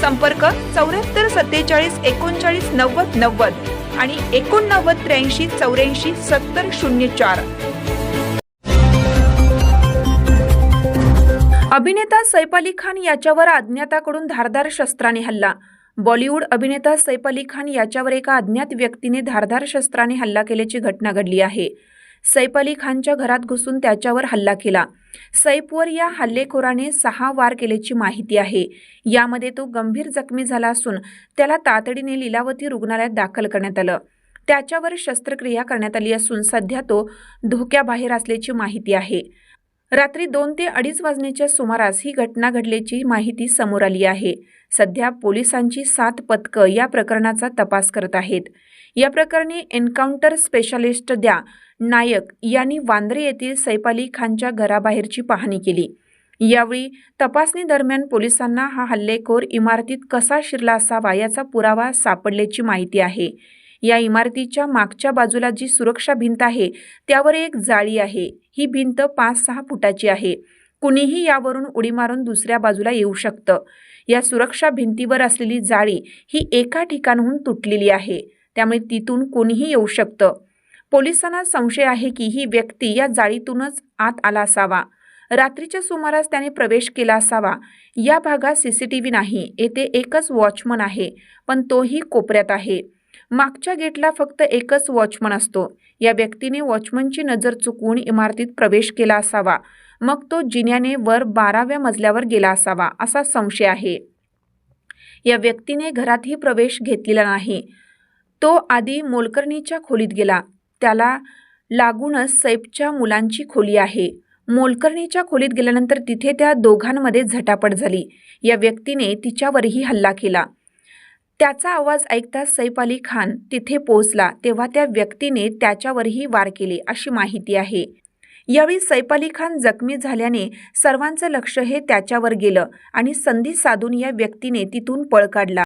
संपर्क चौऱ्याहत्तर सत्तेचाळीस एकोणचाळीस नव्वद नव्वद आणि एकोणनव्वद त्र्याऐंशी चौऱ्याऐंशी सत्तर शून्य चार. अभिनेता सैफ अली खान याच्यावर अज्ञाताकडून धारदार शस्त्राने हल्ला. बॉलिवूड अभिनेता सैफ अली खान याच्यावर एका अज्ञात व्यक्तीने धारदार शस्त्राने हल्ला केल्याची घटना घडली आहे. सैफ अली खानच्या घरात घुसून त्याच्यावर हल्ला केला. सैफवर या हल्लेखोराने सहा वार केल्याची माहिती आहे. यामध्ये तो गंभीर जखमी झाला असून त्याला तातडीने लीलावती रुग्णालयात दाखल करण्यात आलं. त्याच्यावर शस्त्रक्रिया करण्यात आली असून सध्या तो धोक्याबाहेर असल्याची माहिती आहे. रात्री दोन ते अडीच वाजण्याच्या सुमारास ही घटना घडल्याची माहिती समोर आली आहे. सध्या पोलिसांची सात पथकं या प्रकरणाचा तपास करत आहेत. या प्रकरणी एन्काउंटर स्पेशालिस्ट द्या नायक यांनी वांद्रे येथील सैपाली अली खानच्या घराबाहेरची पाहणी केली. यावेळी तपासणी दरम्यान पोलिसांना हा हल्लेखोर इमारतीत कसा शिरला असावा याचा पुरावा सापडल्याची माहिती आहे. या इमारतीच्या मागच्या बाजूला जी सुरक्षा भिंत आहे त्यावर एक जाळी आहे. ही भिंत पाच सहा फुटाची आहे. कुणीही यावरून उडी मारून दुसऱ्या बाजूला येऊ शकतं. या सुरक्षा भिंतीवर असलेली जाळी ही एका ठिकाणाहून तुटलेली आहे. त्यामुळे तिथून कोणीही येऊ शकतं. पोलिसांना संशय आहे की ही व्यक्ती या जाळीतूनच आत आला असावा. रात्रीच्या सुमारास त्याने प्रवेश केला असावा. या भागात सी सी टी व्ही नाही. येथे एकच वॉचमन आहे पण तोही कोपऱ्यात आहे. मागच्या गेटला फक्त एकच वॉचमन असतो. या व्यक्तीने वॉचमनची नजर चुकवून इमारतीत प्रवेश केला असावा. मग तो जिन्याने वर बाराव्या मजल्यावर गेला असावा असा संशय आहे. या व्यक्तीने घरातही प्रवेश घेतलेला नाही. तो आधी मोलकर्णीच्या खोलीत गेला. त्याला लागूनच सैफच्या मुलांची खोली आहे. मोलकर्णीच्या खोलीत गेल्यानंतर तिथे त्या दोघांमध्ये झटापट झाली. या व्यक्तीने तिच्यावरही हल्ला केला. त्याचा आवाज ऐकता सैफ अली खान तिथे पोहोचला तेव्हा त्या व्यक्तीने त्याच्यावरही वार केले अशी माहिती आहे. यावेळी सैफ अली खान जखमी झाल्याने सर्वांचं लक्ष हे त्याच्यावर गेलं आणि संधी साधून या व्यक्तीने तिथून पळ काढला.